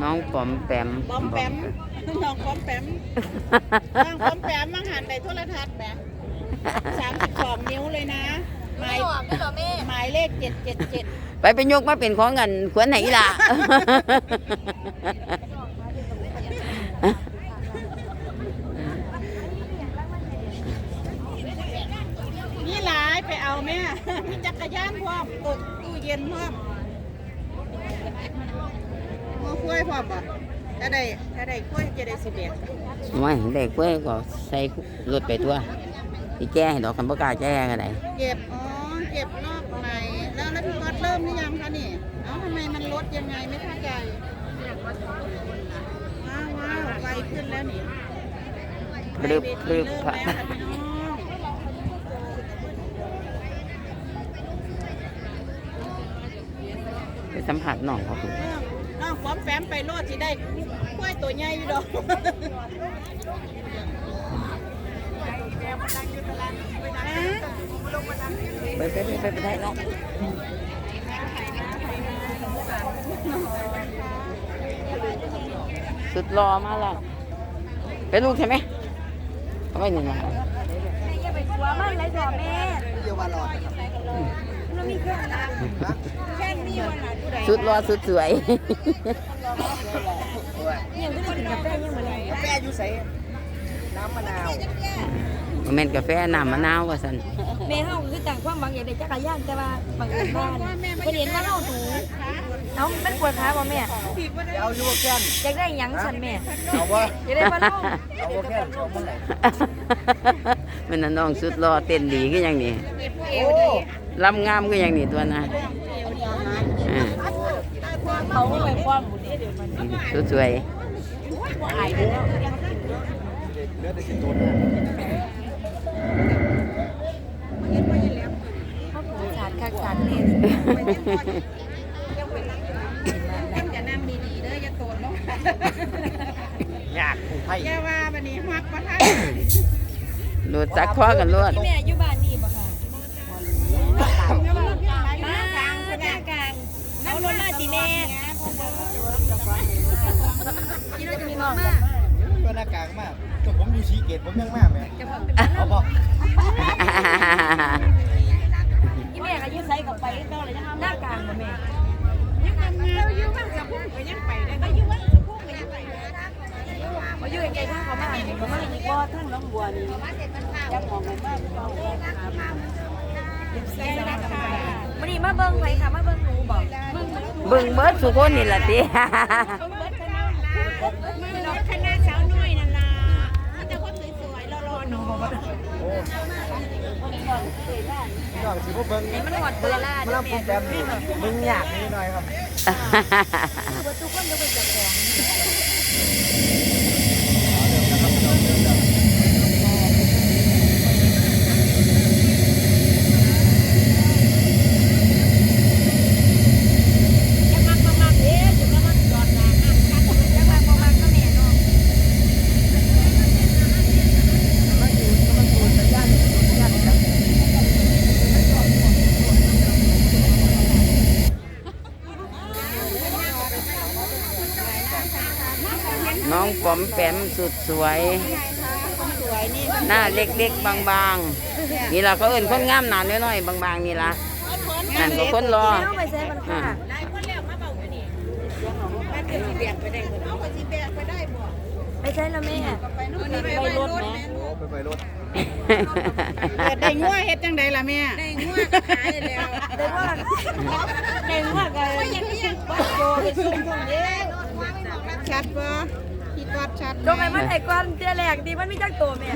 น้องปอมแปมปอมแปมน้องปอมแปมน้องปอมแปมมาหันในโทรทัศน์แหมสามสิบสองนิ้วเลยนะหมายหมายเลขเจ็ดเจ็ดเจ็ดไปไปยกมาเป็นของเงินขวัญไหนล่ะนี่หลายไปเอาแม่มีจักรยานพร้อมตกตู้เย็นพร้อม มอคุ้ยพร้อมป่ะถ้าได้ถ้าได้คุ้ยจะได้สิบเอ็ดไม่เด็กเว้ยก็ใส่รถไปตัวที่แก้ให้ดอกคำประกล้าแก้กันไหนเก็บอ๋อเก็บนอกในแล้วแล้วพี่วัดเริ่มหรือยังคะนี่เอ้าทำไมมันลดยังไงไม่เข้าใจว้าวว้าวไวขึ้นแล้วนี่บรึบพรึบเริ่มพะแล้วค่ะพี่น้องไปสัมผัสน้องเขาคุณน้อ งฟอมแฟมไปโลดสิได้กล้วยตัวใหญ่อยู่ดอกไปไปไปไปไปได้น้องสุดรอมาแล้วเป็นลูกใช่ไหมเอาไว้หนึ่งนะอย่าไปกลัวมันเลยพ่อแม่เรา มีเครื่องนะแค่นี้วันไหนผู้ใดสุดรอสุดสวยยังไม่ได้กินกาแฟยังมาเลยกาแฟอยู่ใส่เม็นกาแฟน้ำมะนาวว่าสันแม่เฮาคือต่างความบางอย่างได้จักรยานแต่ว่าบางอื่นบ้านเพิ่นเห็นว่าเฮาถูเอ้ามันปวดขาบ่แม่เอาอยู่ว่าแก่นอยากได้หยังฉันแม่เอาว่าอยากได้บ่ลงเอาว่าแก่นเอาเมื่อไหร่ มันน่ะน้องสุดรอเต้นดีก็ยังนี่โอ้ลำงามก็ยังนี่ตัวนะอ่าเขาไปความบุญเดี๋ยวมันสุดสวยอายแล้วเลือดได้สิตัวเขาผูกสารคักสารเล่นยังจะนั่งดีๆเด้ออย่าโตนลงยากผูกไผ่อย่าว่าบัดนี้ฮักบ่ทัน โดดจักคอกันรวดแม่อยู่บ้านนี่บ่ค่ะบ้านกลางกลางเอารถมาติแม่ที่เราจะมีมอมากก็หน้ากลางมากก็ผมอยู่ชีเกตผมยังมากแม่เอาบอกที่แม่ก็ยืดไซกับไปก็เลยหน้ากลางบ่แม่ยังทำงานอยู่บ้านสะพุ่งก็ยังไปได้ก็อยู่บ้านสะพุ่งก็ยังไปได้ มาอยู่ใกล้ๆทางเขามาเขามาอีกบ่ท่านน้องบัวนี่จะมองไปมากวันนี้มาเบิ่งไผค่ะมาเบิ่งหนูบอกเบิ่งเบิ่งเบิดสุคนนี่ล่ะติคณะสาวน้อยนั่นล่ะมีแต่คนสวยๆรอๆหนูบอกว่าโอ้ยอดสิพวกเบิ้งนี่มันหอดเวลามาเด้อรับแม่โปรแต่มึงอยากนิดหน่อยครับทุกคนก็เป็นเจ้าของ จะมักมามักเด้อจะมามักจอดหน้าห้างคัน จังว่าบ่มักก็แม่เนาะ น้องปอ มแปมสุดสวย สวยนี่หน้าเล็กๆ บางๆ นี่ล่ะเขาเอิ้นคนงามหน้าน้อยๆ บางๆ นี่ล่ะนั่นก็คนรอเอาไปใส่มันค่ะหลายคนแล้วมาเบาอยู่นี่บ้านเกิดสิแบกไปได้บ่เอาก็สิแบกไปได้บ่ไปใส่ละแม่ไปนู่นนี่ไปรถแม่โอ้ไปไปรถเกิดได้งัวเฮ็ดจังไดล่ะแม่ ได้งัวก็ขายแล้วเดินว่าเดินว่ากันอย่างนี้บ่โตเป็นซุ่มตรงนี้ชัดบ่ คิดว่าชัดลงไปมันไอ้ก้อนเตี้ยแรกดีมันมีจักตัวแม่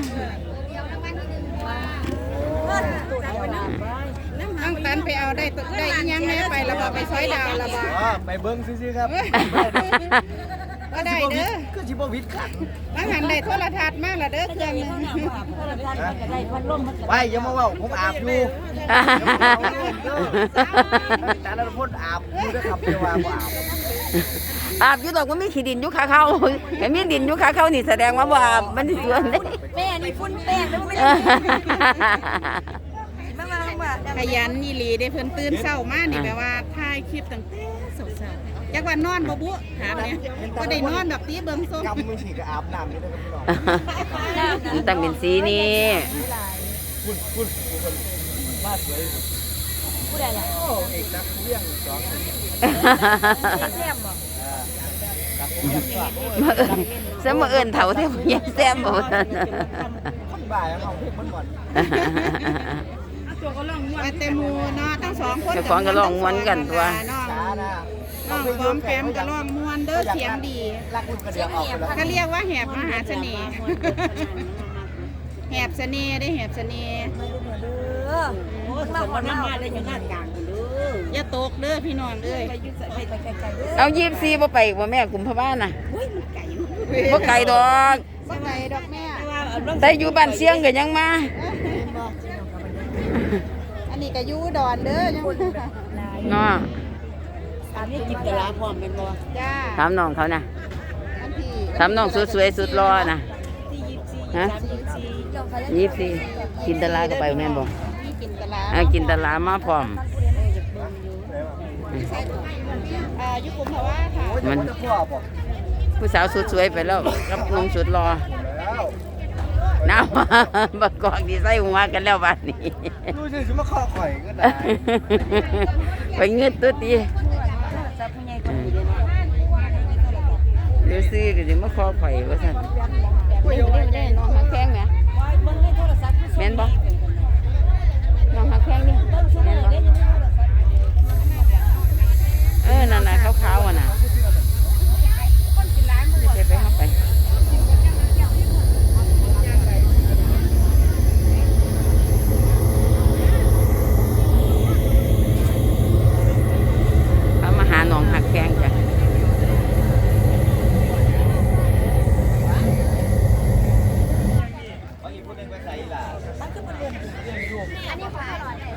น้องตันไปเอาได้ตัวได้อีหยังแม่ไปแล้วบ่ไปซอยดาวแล้วบ่อ๋อไปเบิ้งซื่อๆครับ ก็ได้เด้อคือชิบวิทขันว่าหันได้โทรทัศน์มาและเด้อเครื่องหนึงไปอย่ามาว่าผมอาบอยู่แต่ละคนอาบอยู่ด้วยครับเดี๋ยวว่าบ่อาบอาบอยู่ดอกมันมีขี้ดินอยู่ขาเขาแต่มีดินอยู่ขาเขานี่แสดงว่าบ่อาบมันสิสวนได้แม่นี่ฟุ้นแป้งแล้วไม่เอได้อมามาว่าขยันอีหลีได้เพิ่นตื่นเช้ามานี่แบบว่าถ่ายคลิปตั้งแต่เช้า จักวันนอนบ่บุถามเนี่ยก็ได้นอนดอกตีเบิ่งส้มกำมือฉีกกับอาบน้ำนี่นะครับพี่น้องมันต้องเป็นสีนี้คุณคุณคุณมาสวยผู้ใดล่ะโอ้เอกนักเลี้ยงสองแซมบ่นักเลี้ยงสองมาเอิญซะมาเอิญเถาเท่าแย่แซมบ่ซั่นคนบ่ายเอาเพลงมันก่อนว่าแต่หมูเนาะทั้งสองคนเจ้าของก็ร้องม่วนกันตัว น้องช้านะน้องพร้อมแปมก็ร้องม่วนเด้อเสียงดีรักลูกกระเดียงออกไปแล้วก็เรียกว่าแหบมหาเสน่ห์แหบเสน่ห์ได้แหบเสน่ห์เออมาคนมาเลยอยู่หน้ากลางอย่าตกเด้อพี่น้องเอ้ยไปไปไกลๆเด้อเอายีบซีบ่ไปอีกบ่แม่กุมภาพันธ์น่ะอุ้ยมันไก่บ่ไกลดอกบ่ไก่ดอกแม่แต่อยู่บ้านเสียงก็ยังมาอันนี้ก็อยู่อุดอนเด้อยังเนาะ ตามนี้กินกะลาพร้อมเป็นบ่จ้าถามน้องเขานะอันที่ถามน้องสวยๆสุดรอน่ะที่ยิบซีฮะสามยิบซีเจ้าค่ะยีบซีกินตะลาก็ไปแม่นบ่พี่กินตะลาเอากินตะลามาพร้อมอ่าอยู่กุมภาวะค่ะมันพ่อบอกผู้สาวสุดสวยไปแล้วกับหนุ่มสุดรอแล้วน้ำบักกอกดีใส่หัวกันแล้วบัดนี้ดูสิจะมาข้อข่อยก็ได้ไปเงืดตัวตี จะผู้ใหญ่ก็ดีเลยนะ เดี๋ยว ซื้อก็สิมาขอข่อยว่าซั่นเด้ไม่ได้น้องหักแข้งไหมเบิ่งในโทรศัพท์แม่นบ่น้องหักแข้งนี่แม่นบ่เออนั่นน่ะขาวๆอะน่ะเดี๋ยวไปไปเข้าไปเอามาหาน้องหักแข้งจ้ะ เอาอีกคนหนึงไปใส่ล่ะ มันคือมันเรียน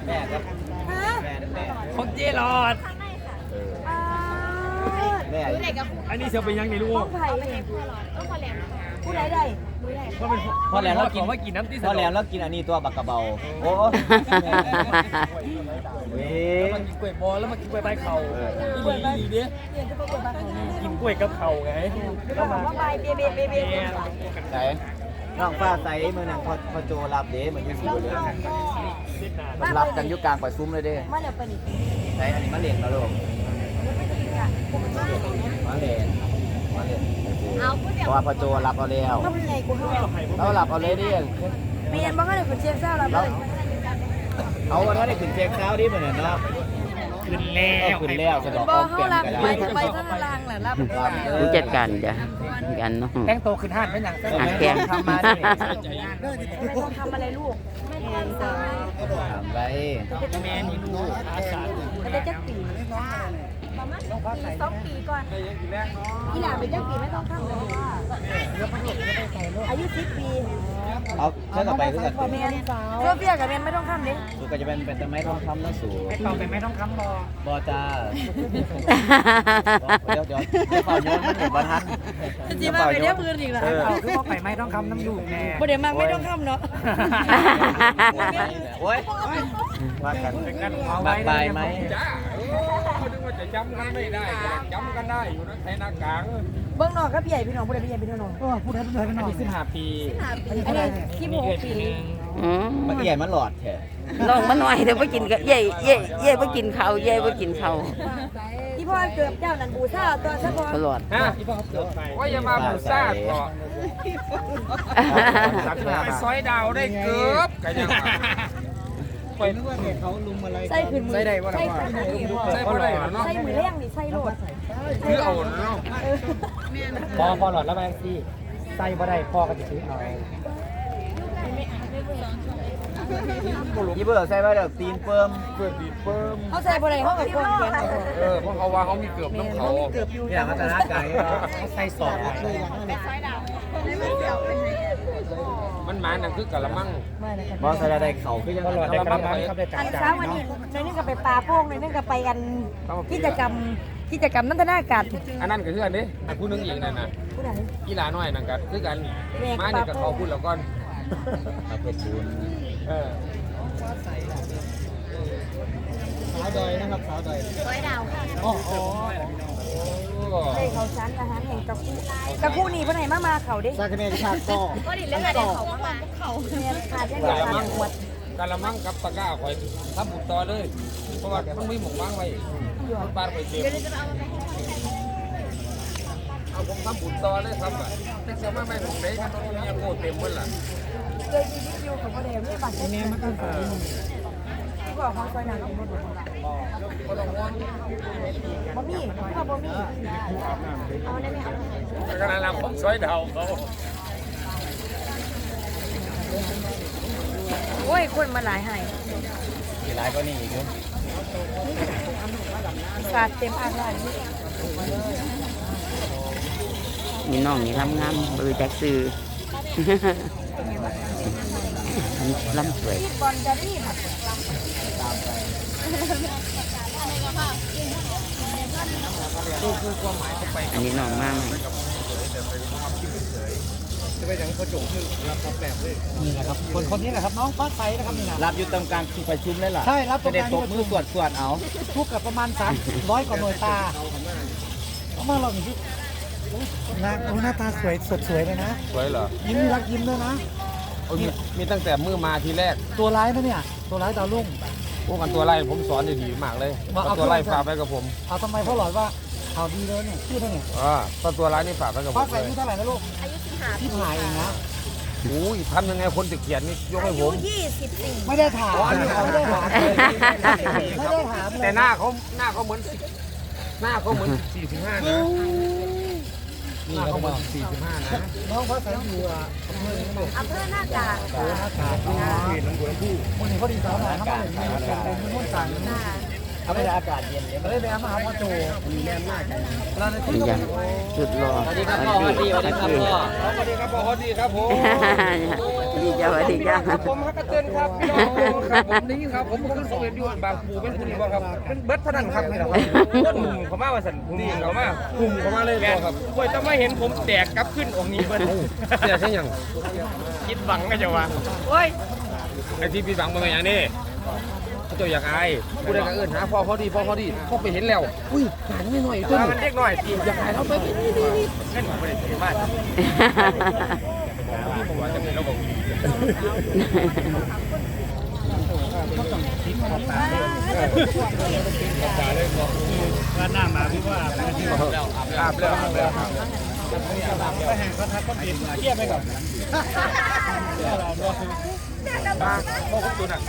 แม่ครับ ฮะ แม่นั่นแม่ ของเจรอด แม่ อันนี้จะเป็นยังไงลูต้กองไผ่ผู้ใดได้เพราะเป็นพอแล้วเรากินขอว่ากินน้ำที่พอแล้วเรากินอันนี้ตัวบักกระเบาโอ้เว้แล้วยมากินกล้วยบอลแล้วมากินกล้วยใบเข่าเอออีหลีอีหลีเนี่ยเรียนจะประกวดบ้านเขาเนี่ยกินกล้วยกับเข่าไงก็แล้วบอมากว่าใบเบเบเบเบเนี่ยไหนน้องฟ้าใสมือหนังพอพอโจรับเด้เหมือนที่สิบเลยเวียดนามมันรับกันอยุกลางปล่อยซุ้มเลยเด้มาแล้วปนิไหนอันนี้มันเหล็กนะลูก มาเหล็กมาเหล็กเพราะว่าพอโจรับเอาแล้วถ้าผู้ใหญ่กูเขาเราหลับเอาเลยดิเมียนบ้างก็เลยคนเชียงเศร้าเราเลยเอาวันนั้นได้ขึ้นเช็คเช้าดิเหมือนเนาะขึ้นแล้ว ขึ้นแล้วสะดอกบอออกกเขาเปลี่ยนรับกันไปได้ไปข้างล่างแหละรับผู้จัดการจ้ะกันเนาะแต่งโตวขึ้นห้านเป็นอย่างหักแกงทำมาดิไม่ต้องทำอะไรลูกถามไป แม่นี่ลูกอาสาไม่ได้จักปีประ มาณปีสองปีก่อนอีหลาเป็นจักปีไม่ต้องข้ามเลยอายุสิบปีเอาเท่ากับไปคือกันพ่อแม่โซเฟียกับแม่ไม่ต้องข้ามเลยสูก็จะเป็นเป็นต้นไม้ทองคำนะสูไม่ต้องไปไม่ต้องคำบอบอจ้าเดี๋ยวเดี๋ยวเดี๋ยวขอย้อนมันเดี๋ยวบัทันจีมาไปเรียกมืออีกแล้วเออเอาคือว่าไปไม่ต้องคำน้ำลูกแม่ประเดี๋ยวมาไม่ต้องข้ามเนาะโอ้ยว่ากันเป็นกันเอาบัไว้ กบายไหมจำกันไม่ได้จำกันได้อยู่นะไทยนากลางเบื้องนอกก็พี่ใหญ่พี่น้องผู้ใดพี่ใหญ่พี่น้องพูดให้พูดให้อันนี้สิบห้าปีอันนี้ที่หกปีอืมมันใหญ่มันหลอดแท้น้องมาหน่อยเดี๋ยวไปกินกับเย่เย่เย่ไปกินข้าวเย่ไปกินข้าวที่พ่อเกือบเจ้านันบูซ่าตัวซะพ่อตลอดฮะที่พ่อเกิดไปว่าอย่ามาบูซ่าต่อสามสิบห้าไปบาทซอยดาวได้เกือบกันยัง ไปนึกว่าเขาลุมอะไรใส่ขึ้นมือใส่ได้ว่าใส่ใส่ใส่บ่ได้เนาะใส่มือแรงนี่ใส่โลดคือเอาเนาะพอพอหลอดแล้วแม่ซี่ใส่บ่ได้พอก็จะซื้อเอายี่เบิร์ใส่ไว้เดี๋ยวตีนเฟิร์มเฟิร์มตีนเฟิร์มเขาใส่บ่ได้เขากับคนแข็งเออเพราะเขาว่าเขามีเกือบน้ำเขานี่แหละพัฒนาไก่เขาใส่สอง มันมานั่นคือกะละมังบอสใส่ได้เข่าคือยังตลอดได้กระมังครับได้อันจัเช้าบวันนี้ในนึงก็ไปปลาโป่งในนึงก็ไปอันกิจกรรมกิจกรรมนันทนาการอันนั้นก็คืออันนี้อันผู้นึงอีกนั่นน่ะผู้ใดกีฬาน้อยนั่นก็คือกันมานี่ก็เขาพูดแล้วก่อนเอาเพชรบูนเออสาวดอยนะครับสาวดอยร้อยดาวค่ะอ๋ออ๋อ ได้เขาชั้นอาหารแห่งกะคู่กะคู่นี่เพิ่นให้มามาเขาเด้ซาคาเนชาต่อก็ดิเรื่องอะไรเขามามาเขาเนี่ยขาดยังไงขาดหมดกะละมังกับตะกร้าข่อยทำบุญต่อเลย เพราะว่ามันมีหมกวางไว้มันปาดไปเก็บเอาผมทำบุญต่อเลยครับอะแต่เสียมาไม่ผมเด้กันตรงนี้ยังโง่เต็มหมดล่ะเคยมีวิดีโอของพ่อแดงไม่บัตรแม่มาตั้งแต่ที่บอกของซอยนางของรถ ก็ต้องง้อนบ่มีพ่อมีเอาได้ไหมคะขนาดเราผมซอยเดาเขาโอ้ย คนมาหลายให้กี่ร้ายก็นี่อีกอยู่สาดเต็มอางเลยมีน้องนี่ทำงามบริจักซื้อลำสวยบอลจะรีบ อันนี้น้องมากไหมจะไปอย่างกระจกคือรับรับแบบเลยนี่แหละครับ คนคนนี้แหละครับน้องฟ้าใสนะครับนี่นะรับอยู่ตรงกลางคือไฟชุ่มเลยล่ะใช่รับตรงกลางจะได้ตบมือสวดสวดเอาทุกกับประมาณสามร้อยกว่าหน่วยตาเอามาลองดูหน้าหน้าตาสวยสดสวยเลยนะ สวยเหรอ ยิ้มรักยิ้มด้วยนะมีมีตั้งแต่มือมาทีแรก ตัวร้ายนะเนี่ย ตัวร้ายดาวรุ่ง พวกกันตัวไล่ผมสอนดีๆมากเลยว่าเอาเอา ตัวไล่เครื่องฝากไปกับผมเอาทำไมพ่อหลอดว่าเอาดีเลยเนี่ยชื่อเท่าไหร่อ่าถ้าตัวร้ายนี่ฝากไปกับผฟ้ามใสเลยอายุเท่าไหร่นะลูกอายุสิบห้าสิบห้าเองนะอุ้ยทำยังไงคนจะเขียนนี่ยกให้ผมไม่ได้ถามไม่ได้ถามไม่ได้ถามแต่หน้าเขาหน้าเขาเหมือนสิหน้าเขาเหมือนสี่สิบห้านะห น้าเขาเหมือนสี่สิบห้านะน้องฟ้าใสอยู่อะอำเภอหน้ากากอำเภอหน้ากากเห็นน้องบัวลำพูวันนี้พอดีสาวหน่อยเขามาเห็นมีเป็นเป็นมุ่นต่าง เอาไปอากาศเย็นเลยไปมาหาพ่อโจมีแน่มากเราในที่นี่ก็ยังจุดรอสวัสดีครับพ่อสวัสดีสวัสดีครับพ่อสวัสดีครับพ่อสวัสดีครับผมดีจ้าสวัสดีจ้าผมฮักกระเตือนครับครับผมนี่ครับผมเป็นโซเวียตอยู่บางปูเป็นผู้ดีบ่ครับเป็นเบิร์ดพนันครับนี่ครับต้นหนุ่มเขามาว่าสันดีเขามากลุ่มเขามาเลยบ่ครับคอยจะไม่เห็นผมแตกกับขึ้นองนี้เบิ้ลเสียใช่ยังคิดหวังก็จะว่าโอ้ยไอที่พี่หวังเป็นอย่างนี้ เขาตัวอยากอายผู้ใดก็เอิ้นหาพ่อเขาดีพ่อเขาดีพ่อไปเห็นแล้ว อุ้ยหานไม่หน่อยตัวมันเล็กหน่อยตีอยากอายเราไปนี่นี่นี่เล่นไม่ได้เห็นมากพี่ผมว่าจะเป็นระบบอาบแล้วอาบแล้วอาบแล้วไปแห่งคณะก็เปลี่ยนเที่ยวไปก่อน มาพ่อคุตุนอะ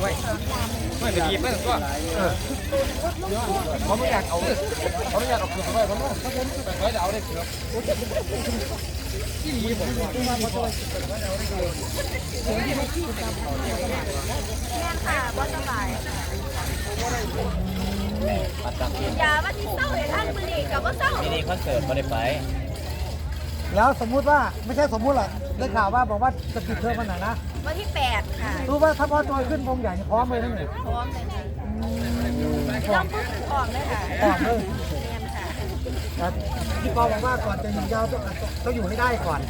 ไม่ไม่ไปดีไม่ตัวเขาไม่อยากเอาเขาไม่อยากเอาเกือบไปเขาไม่เขาไม่จะเอาได้เกือบยาว่าที่เศร้าเห็นท่านมือนี่กับว่าเศร้านี่คอนเสิร์ตไม่ได้ไป แล้วสมมุติว่าไม่ใช่สมมุติหรอกได้ข่าวว่าบอกว่าจะปิดเทอมวันไหนนะวันที่แปดค่ะ รู้ว่าถ้าพ่อโจยขึ้นวงใหญ่พร้อมเลยนั่นเองพร้อมเลยค่ะไม่ต้องพูดถึงออกเลยค่ะพร้อมเลยเรียนค่ะครับพี่ปอบอกว่าก่อนจะอยู่ยาวต้องต้องอยู่ให้ได้ก่อน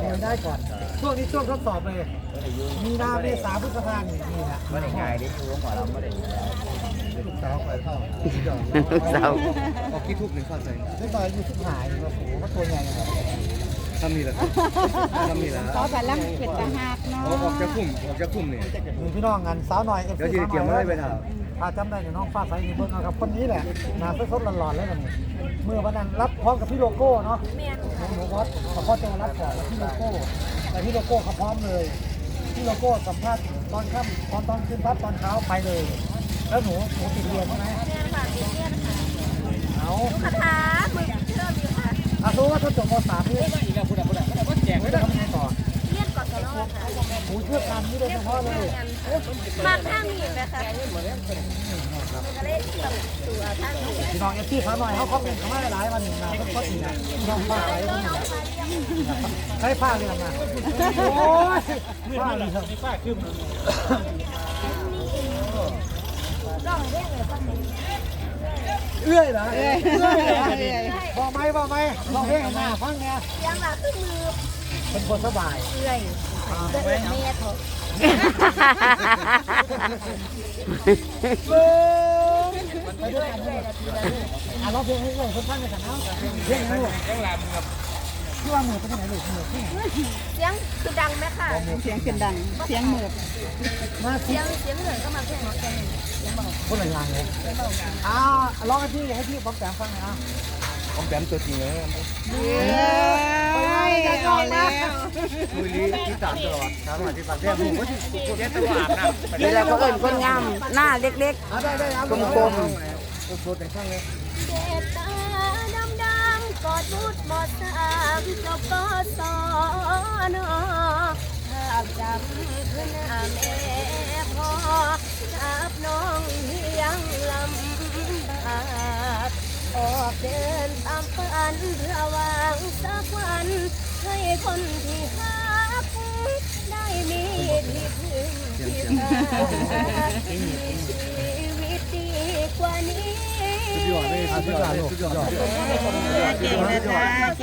อยู่ให้ได้ก่อน ช่วงนี้ช่วงทดสอบเลย มีนาเมษาพฤษภาคมนี่นะไม่ได้ง่ายดิชูของเราไม่ได้ลูกสาวคอยเข้าลูกสาวออกกี่ทุกหนึ่งข้อใจได้ต่อยอยู่ทุกหายโอ้โหว่าตัวใหญ่เลย ทำนี่แหละทำนี่แหละขอแต่ละเป็ดตาหักเนาะออกจากกลุ่มออกจากกลุ่มนี่มีพี่น้องกันสาวหน่อยเอฟเดี๋ยวซีจะสาวหเกี่ยวน่ไม่อยได้ไปถามถ้าจำได้เนี่ยน้องฟ้าใสมีเบิ้งเอาครับคนนี้แหละหนาสดๆหล่อนๆเลยแบบนี้เมื่อวันนั้นรับพร้อมกับพี่โลโก้เนาะเมียนหนูหนูวัดเขาพ่อโจรับก่อนแล้วพี่โลโก้ แต่พี่โลโก้เขาพร้อมเลย พี่โลโก้สัมภาษณ์ตอนค่ำตอนตอนขึ้นปั๊บตอนเช้าไปเลย แล้วหนูหนูติดเรียนใช่ไหมเมียนค่ะติดเมียนค่ะเอาคา ถามือเชื่อมอยู่ค่ะอาสู้ว่าถ้าจบมสามนี่แจกไม่ได้ทำไงต่อเมียนก่อนตลอดค่ะหนูเชื่อคำนี้โดยเฉพาะเลยมากท่ามีไหมคะก็เลยแบบตัวท่ามีพี่น้องเอฟซีเขาหน่อยเขาคอมเมนต์เขามาหลายวันหนึ่งนะเขาก็ตีนะน้องฟ้าใสคนนี้นะใช้ผ้าเรียนมาโอ้ยผ้าเรียนผ้าขึ้นร้องเรียกเลยฟัง เอื้อยเหรอเอื้อยเหรอบอกไหมบอกไหมลองเพลงให้หน้าฟังเนี่ยเสียงหลักขึ้นมือเป็นคนสบายเอื่อยเดินเมียเถอะเบิ้งไปด้วยกันเลยอะร้องเพลงให้เลยคนฟังกันนะเพลงไหนลูกยังลำครับ ที่ว่ามือเป็นยังไงลูกมือที่ไหนเสียงคือดังไหมค่ะ เสียงขึ้นดัง เสียงเหมือบมาสิเสียงเสียงเหนือก็มาเพลงหมอแกงคนหลายๆเลยอ่าร้องให้พี่ให้พี่ป๊อปแปมฟังหน่อยอะผมแปมตัวจริงเลยเอ้ยเอาแล้วมือลีที่สามตลอดสามวันที่สามแท้ผมก็ที่สุดแค่ตัวอาบน้ำนี่เราก็เอิ้นคนงามหน้าเล็กอะได้ได้เอากลมตัวแต่งข้างเลย เจ็บตาดำดำก อดมุดหมดสามจบก็สอนอภาพจำคือหน้าแม่พ่อจับน้องยังลำบากออกเดินตามฝันเพื่อหวังสักวันให้คนที่รักได้มีที่พึ่งที่พักมีชีวิตดีกว่านี้ สุดยอดเลยสุ